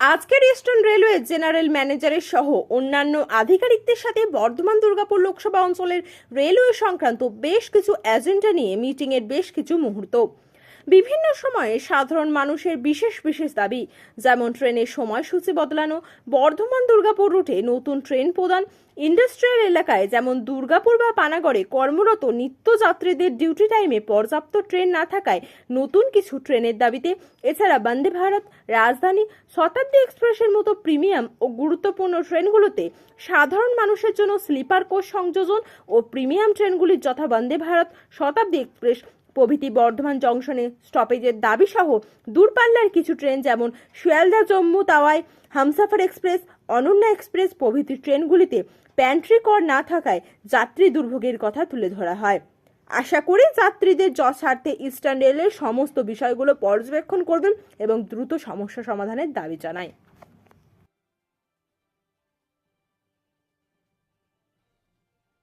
আজকের eastern railway general ম্যানেজারের সহ অন্যান্য আধিকারিকদের সাথে বর্ধমান দুর্গাপুর লোকসভা অঞ্চলের রেলওয়ে সংক্রান্ত বেশ কিছু এজেন্ডা নিয়ে মিটিংয়ের বেশ কিছু মুহূর্ত। বিভিন্ন সময়ে সাধারণ মানুষের বিশেষ বিশেষ দাবি, যেমন ট্রেনের সময়সূচি বদলানো, বর্ধমান দুর্গাপুর রুটে নতুন ট্রেন প্রদান, ইন্ডাস্ট্রিয়াল এলাকায় যেমন দুর্গাপুর বা পানাগড়ে কর্মরত নিত্যযাত্রীদের ডিউটি টাইমে পর্যাপ্ত ট্রেন না থাকায় নতুন কিছু ট্রেনের দাবিতে, এছাড়া বন্দে ভারত, রাজধানী, শতাব্দী এক্সপ্রেসের মতো প্রিমিয়াম ও গুরুত্বপূর্ণ ট্রেনগুলোতে সাধারণ মানুষের জন্য স্লিপার কোচ সংযোজন ও প্রিমিয়াম ট্রেনগুলির যথা বন্দে ভারত, শতাব্দী এক্সপ্রেস প্রভৃতি বর্ধমান জংশনে স্টপেজের দাবি সহ দূরপাল্লার কিছু ট্রেন যেমন শিয়ালদা, জম্মু, তাওয়াই, হামসাফার এক্সপ্রেস, অনন্যা এক্সপ্রেস প্রভৃতি ট্রেনগুলিতে প্যান্ট্রি কর না থাকায় যাত্রী দুর্ভোগের কথা তুলে ধরা হয়। আশা করি যাত্রীদের যথার্থে ইস্টার্ন রেলের সমস্ত বিষয়গুলো পর্যবেক্ষণ করবেন এবং দ্রুত সমস্যা সমাধানের দাবি জানায়